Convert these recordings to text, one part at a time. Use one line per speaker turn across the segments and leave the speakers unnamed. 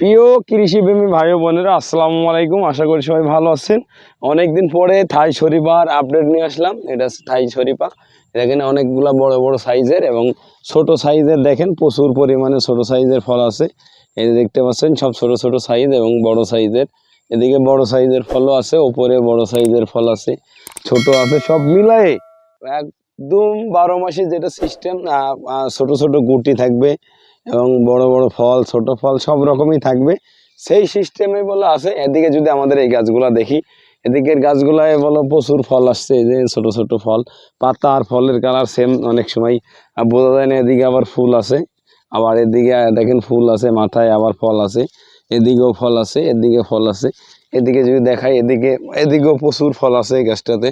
প্রিয় কৃষিপ্রেমী ভাই বোনেরা, আসসালামু আলাইকুম। আশা করি সবাই ভালো আছেন। অনেকদিন পরে থাই শরীফার আপডেট নিয়ে আসলাম। এটা থাই শরীফা। এখানে অনেকগুলা বড় বড় সাইজের এবং ছোট সাইজের দেখেন প্রচুর পরিমাণে ছোট সাইজের ফল আছে। এই দেখতে পাচ্ছেন, সব ছোট ছোট সাইজ এবং বড় সাইজের। এদিকে বড় সাইজের ফলও আছে, ওপরে বড় সাইজের ফল আছে, ছোট আছে, সব মিলায়ে। একদম বারো মাসে যেটা সিস্টেম ছোট ছোট গুটি থাকবে এবং বড় বড় ফল, ছোট ফল সব রকমই থাকবে। সেই সিস্টেমে বলো আছে। এদিকে যদি আমাদের এই গাছগুলা দেখি, এদিকের গাছগুলায় বলো প্রচুর ফল আসছে। এই যে ছোট ছোট ফল, পাতা আর ফলের কালার সেম অনেক সময়। বোঝা যায় না, এদিকে আবার ফুল আছে। আবার এদিকে দেখেন ফুল আছে মাথায়, আবার ফল আছে। এদিকেও ফল আছে, এদিকে ফল আছে। এদিকে যদি দেখাই, এদিকে, এদিকেও প্রচুর ফল আছে এই গাছটাতে।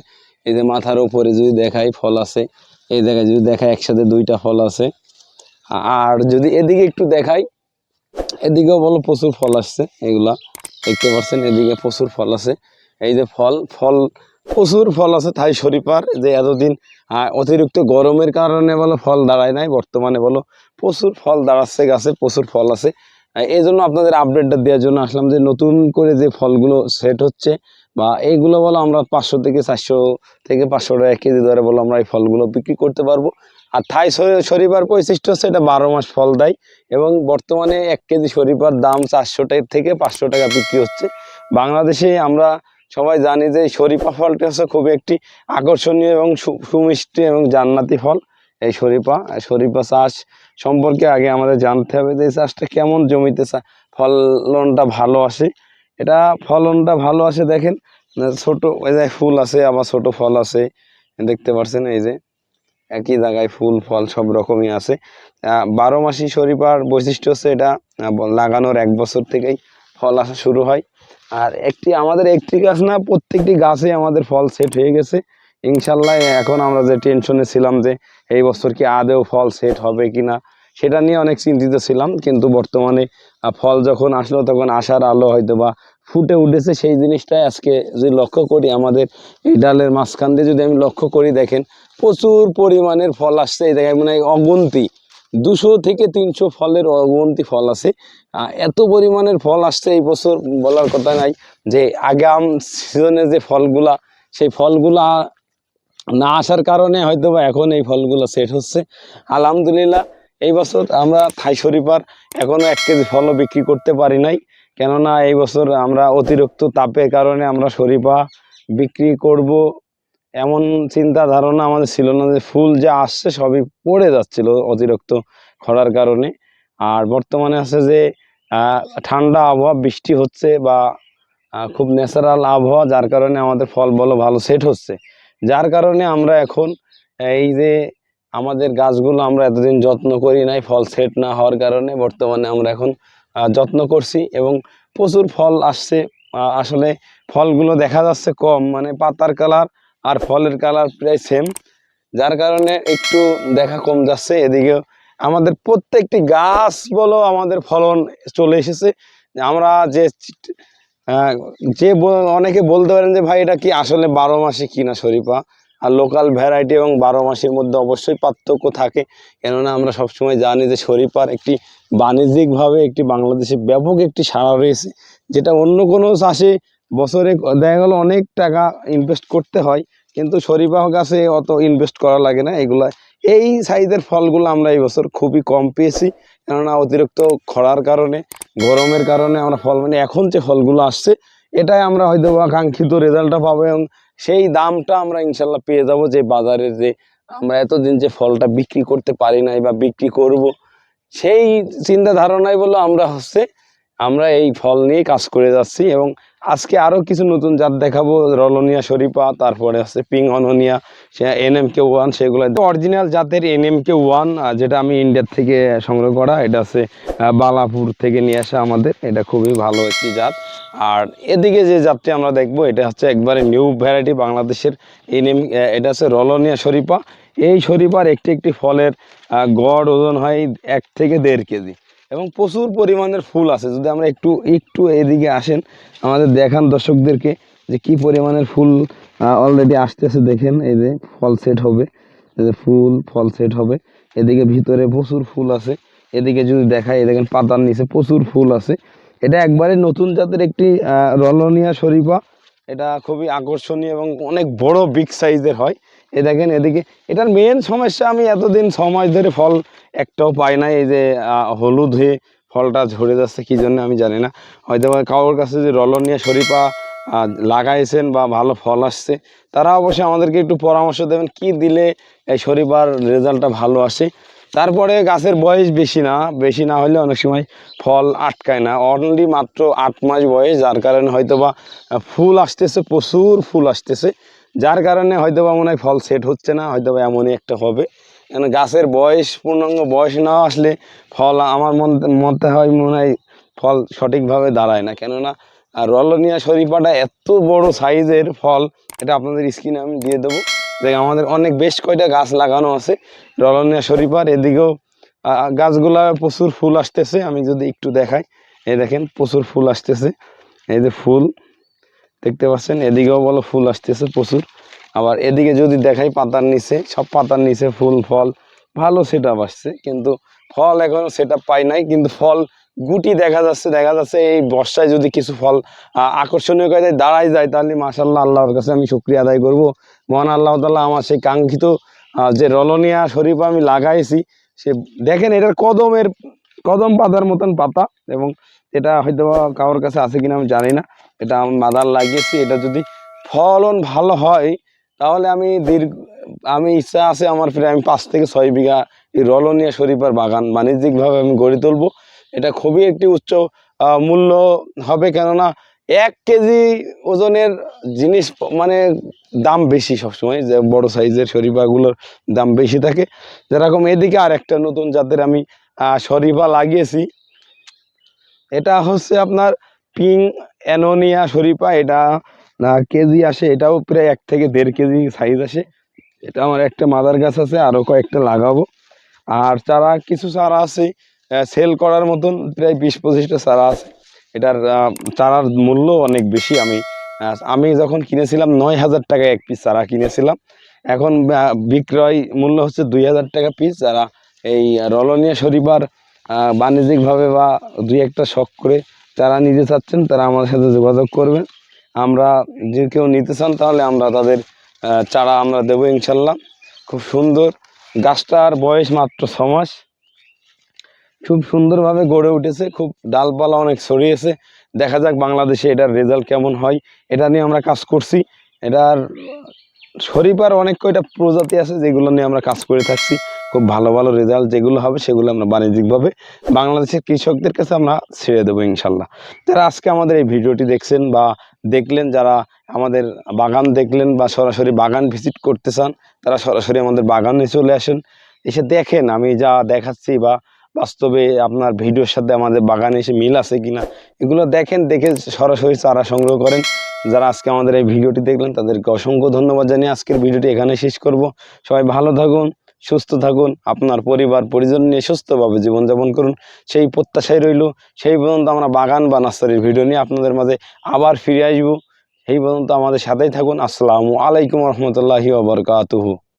এই যে মাথার উপরে যদি দেখাই, ফল আছে। এই জায়গায় যদি দেখাই, একসাথে দুইটা ফল আছে। আর যদি এদিকে একটু দেখাই, এদিকেও বলো প্রচুর ফল আসছে এগুলা। দেখতে পাচ্ছেন, এদিকে প্রচুর ফল আছে। এই যে ফল ফল, প্রচুর ফল আছে থাই শরীফার, যে এতদিন অতিরিক্ত গরমের কারণে বলো ফল দাঁড়ায় নাই, বর্তমানে বলো প্রচুর ফল দাঁড়াচ্ছে গাছে, প্রচুর ফল আছে। এই জন্য আপনাদের আপডেটটা দেওয়ার জন্য আসলাম যে নতুন করে যে ফলগুলো সেট হচ্ছে, বা এইগুলো বলো আমরা পাঁচশো থেকে চারশো থেকে পাঁচশো টাকা কেজি দরে বলো আমরা এই ফলগুলো বিক্রি করতে পারব। আর থাই শরী- শরীফার বৈশিষ্ট্য হচ্ছে এটা বারো মাস ফল দেয় এবং বর্তমানে এক কেজি শরীফার দাম চারশো টাকা থেকে পাঁচশো টাকা বিক্রি হচ্ছে। বাংলাদেশে আমরা সবাই জানি যে শরীফা ফলটি হচ্ছে খুবই একটি আকর্ষণীয় এবং সুমিষ্টি এবং জান্নাতি ফল। এই শরীফা শরীফা চাষ সম্পর্কে আগে আমাদের জানতে হবে যে এই চাষটা কেমন জমিতে ফলনটা ভালো আসে। এটা ফলনটা ভালো আসে দেখেন, ছোট ওই যে ফুল আছে, আবার ছোট ফল আছে, দেখতে পাচ্ছেন এই যে। একই জায়গায় ফুল, ফল সব রকমই আছে। বারো মাসি শরীফার বৈশিষ্ট্য হচ্ছে এটা লাগানোর এক বছর থেকেই ফল আসা শুরু হয়। আর একটি, আমাদের একটি গাছ না, প্রত্যেকটি গাছে আমাদের ফল সেট হয়ে গেছে। ইনশাল্লাহ এখন আমরা যে টেনশনে ছিলাম যে এই বছর কি আদেও ফল সেট হবে কি না সেটা নিয়ে অনেক চিন্তিত ছিলাম। কিন্তু বর্তমানে ফল যখন আসলো তখন আসার আলো হয়তো বা ফুটে উঠেছে সেই জিনিসটাই আজকে যদি লক্ষ্য করি আমাদের এই ডালের মাঝখান দিয়ে যদি আমি লক্ষ্য করি দেখেন, প্রচুর পরিমাণের ফল আসছে। এই জায়গায় মানে অগুন্তি, দুশো থেকে তিনশো ফলের অগুন্তি ফল আছে। এত পরিমাণের ফল আসছে এই বছর, বলার কথা নাই যে আগাম সিজনে যে ফলগুলা, সেই ফলগুলা না আসার কারণে হয়তো বা এখন এই ফলগুলো সেট হচ্ছে। আলহামদুলিল্লাহ, এই বছর আমরা থাই শরীফার এখনও এক কেজি ফলও বিক্রি করতে পারি নাই। কেননা এই বছর আমরা অতিরিক্ত তাপের কারণে আমরা শরীফা বিক্রি করব। এমন চিন্তা ধারণা আমাদের ছিল না যে ফুল যা আসছে সবই পড়ে যাচ্ছিল অতিরিক্ত খরার কারণে। আর বর্তমানে আছে যে ঠান্ডা আবহাওয়া, বৃষ্টি হচ্ছে বা খুব ন্যাচারাল আবহাওয়া, যার কারণে আমাদের ফল বলো ভালো সেট হচ্ছে। যার কারণে আমরা এখন এই যে, আমাদের গাছগুলো আমরা এতদিন যত্ন করি নাই, ফল সেট না হওয়ার কারণে বর্তমানে আমরা এখন যত্ন করছি এবং প্রচুর ফল আসছে। আসলে ফলগুলো দেখা যাচ্ছে কম মানে পাতার কালার আর ফলের কালার প্রায় সেম যার কারণে একটু দেখা কম যাচ্ছে। এদিকেও আমাদের প্রত্যেকটি গাছ বলো আমাদের ফলন চলে এসেছে। আমরা যে যে অনেকে বলতে পারেন যে, ভাই, এটা কি আসলে বারো মাসে কিনা শরীফা? আর লোকাল ভ্যারাইটি এবং বারো মাসের মধ্যে অবশ্যই পার্থক্য থাকে। কেননা আমরা সবসময় জানি যে শরীফার একটি বাণিজ্যিকভাবে একটি বাংলাদেশে ব্যাপক একটি সাড়া রয়েছে, যেটা অন্য কোনো চাষে বছরে দেখা গেলো অনেক টাকা ইনভেস্ট করতে হয়, কিন্তু শরীফা গাছে অত ইনভেস্ট করা লাগে না। এগুলা, এই সাইজের ফলগুলো আমরা এই বছর খুবই কম পেয়েছি, কেননা অতিরিক্ত খরার কারণে, গরমের কারণে আমরা ফল মানে এখন যে ফলগুলো আসছে, এটাই আমরা হয়তো কাঙ্ক্ষিত রেজাল্টটা পাবো এবং সেই দামটা আমরা ইনশাল্লাহ পেয়ে যাব যে বাজারে যে আমরা এতদিন যে ফলটা বিক্রি করতে পারি নাই বা বিক্রি করব, সেই চিন্তা ধারণাই বলে আমরা হচ্ছে আমরা এই ফল নিয়ে কাজ করে যাচ্ছি এবং আজকে আরও কিছু নতুন জাত দেখাবো। রলনিয়া শরীফা, তারপরে আছে পিং অননিয়া, সে এনএম কে ওয়ান সেগুলো অরিজিনাল জাতের এন এম কে ওয়ান যেটা আমি ইন্ডিয়ার থেকে সংগ্রহ করা। এটা আছে বালাপুর থেকে নিয়ে আসা আমাদের। এটা খুবই ভালো একটি জাত। আর এদিকে যে জাতটি আমরা দেখব, এটা হচ্ছে একবারে নিউ ভ্যারাইটি বাংলাদেশের এন এম এটা হচ্ছে রলনিয়া শরীফা। এই শরীফার একটি একটি ফলের গড় ওজন হয় এক থেকে দেড় কেজি। এবং প্রচুর পরিমাণের ফুল আছে। যদি আমরা একটু একটু এদিকে আসেন, আমাদের দেখান দর্শকদেরকে যে কি পরিমাণের ফুল অলরেডি আসতেছে। দেখেন, এই যে ফল সেট হবে, এই যে ফুল, ফল সেট হবে। এদিকে ভিতরে প্রচুর ফুল আছে। এদিকে যদি দেখায় দেখেন পাতার নিচে প্রচুর ফুল আছে। এটা একবারে নতুন জাতের একটি রলনিয়া শরীফা। এটা খুবই আকর্ষণীয় এবং অনেক বড় বিগ সাইজের হয়। এ দেখেন এদিকে এটার মেন সমস্যা আমি এতদিন ছ মাস ধরে ফল একটাও পাই না এই যে হলুদ হয়ে ফলটা ঝরে যাচ্ছে কি জন্য আমি জানি না। হয়তো কারোর কাছে যে রলনিয়া শরীফা আহ, লাগাইছেন বা ভালো ফল আসছে তারা অবশ্যই আমাদেরকে একটু পরামর্শ দেবেন কি দিলে এই শরীফার রেজাল্টটা ভালো আসে। তারপরে গাছের বয়স বেশি না বেশি না হলে অনেক সময় ফল আটকায় না অনলি মাত্র আট মাস বয়স যার কারণে হয়তো বা ফুল আসতেছে প্রচুর ফুল আসতেছে। যার কারণে হয়তো বা মনে হয় ফল সেট হচ্ছে না হয়তো বা এমনই একটা হবে। কেন গাছের বয়স, পূর্ণাঙ্গ বয়স না আসলে ফল আমার মন, মতে হয় মনে হয় ফল সঠিকভাবে দাঁড়ায় না। কেননা আর রলনিয়া শরীফাটা এত বড় সাইজের ফল, এটা আপনাদের স্ক্রিনে আমি দিয়ে দেবো। দেখ, আমাদের অনেক বেশ কয়টা গাছ লাগানো আছে রলনিয়া শরীফার এদিকেও গাছগুলা প্রচুর ফুল আসতেছে। আমি যদি একটু দেখাই, এই দেখেন, প্রচুর ফুল আসতেছে। এই যে ফুল দেখতে পাচ্ছেন? এদিকেও বলো ফুল আসতেছে প্রচুর। আবার এদিকে যদি দেখাই পাতার নিচে, সব পাতার নিচে ফুল, ফল, ভালো সেট আসছে। কিন্তু ফল এখনও সেট পাই নাই, কিন্তু ফল গুটি দেখা যাচ্ছে দেখা যাচ্ছে এই বর্ষায় যদি কিছু ফল আকর্ষণীয় কাজে দাঁড়ায় যায়, তাহলে মাসাল্লাহ আল্লাহর কাছে আমি শুক্রিয়া আদায় করব। মহান আল্লাহ তাল্লাহ আমার সেই কাঙ্ক্ষিত যে রলনিয়া শরীফ আমি লাগাইছি, সে দেখেন এটার কদমের কদম পাতার মতন পাতা এবং এটা হয়তো কারোর কাছে আছে কিনা আমি জানি না। এটা আমি মাদার লাগিয়েছি। এটা যদি ফলন ভালো হয়, তাহলে আমি দীর্ঘ, আমি ইচ্ছা আছে আমার প্রায় আমি পাঁচ থেকে ছয় বিঘা এই রলনিয়া শরীফার বাগান বাণিজ্যিকভাবে আমি গড়ে তুলবো। এটা খুবই একটি উচ্চ মূল্য হবে কেননা এক কেজি ওজনের জিনিস মানে দাম বেশি সবসময়, যে বড় সাইজের শরীফাগুলোর দাম বেশি থাকে। যেরকম এদিকে আর একটা নতুন জাতের আমি শরীফা লাগিয়েছি। এটা হচ্ছে আপনার পিং অ্যানোনিয়া শরীফা এটা কেজি আসে, এটাও প্রায় এক থেকে দেড় কেজি সাইজ আসে। এটা আমার একটা মাদার গাছ আছে আরও কয়েকটা লাগাবো। আর চারা, কিছু চারা আছে সেল করার মতন প্রায় বিশ পঁচিশটা চারা আছে। এটার চারার মূল্য অনেক বেশি। আমি আমি যখন কিনেছিলাম নয় হাজার টাকা এক পিস চারা কিনেছিলাম। এখন বিক্রয় মূল্য হচ্ছে দুই হাজার টাকা পিস যারা এই রলনিয়া শরীফার বাণিজ্যিকভাবে বা দুই একটা শখ করে যারা নিতে চাচ্ছেন, তারা আমাদের সাথে যোগাযোগ করবেন। আমরা যে কেউ নিতে চান, তাহলে আমরা তাদের চারা আমরা দেবো ইনশাল্লাহ। খুব সুন্দর। গাছটার বয়স মাত্র ছ মাস। খুব সুন্দরভাবে গড়ে উঠেছে। খুব ডালপালা অনেক ছড়িয়েছে। দেখা যাক বাংলাদেশে এটার রেজাল্ট কেমন হয়। এটা নিয়ে আমরা কাজ করছি। এটার শরীফার অনেক কয়টা প্রজাতি আছে, যেগুলো নিয়ে আমরা কাজ করে থাকছি। খুব ভালো ভালো রেজাল্ট যেগুলো হবে সেগুলো আমরা বাণিজ্যিকভাবে বাংলাদেশের কৃষকদের কাছে আমরা ছেড়ে দেবো ইনশাল্লাহ। যারা আজকে আমাদের এই ভিডিওটি দেখছেন বা দেখলেন, যারা আমাদের বাগান দেখলেন বা সরাসরি বাগান ভিজিট করতে চান, তারা সরাসরি আমাদের বাগানে চলে আসেন। এসে দেখেন আমি যা দেখাচ্ছি বা বাস্তবে আপনার ভিডিওর সাথে আমাদের বাগানে এসে মিল আছে কিনা, এগুলো দেখেন, দেখে সরাসরি চারা সংগ্রহ করেন। যারা আজকে আমাদের এই ভিডিওটি দেখলেন, তাদেরকে অসংখ্য ধন্যবাদ জানিয়ে আজকের ভিডিওটি এখানে শেষ করব। সবাই ভালো থাকুন সুস্থ থাকুন, আপনার পরিবার, পরিজন নিয়ে সুস্থভাবে জীবনযাপন করুন। সেই প্রত্যাশাই রইল। সেই পর্যন্ত আমরা বাগান বা নার্সারির ভিডিও নিয়ে আপনাদের মাঝে আবার ফিরে আসব। সেই পর্যন্ত আমাদের সাথেই থাকুন। আসসালামু আলাইকুম রহমতুল্লাহি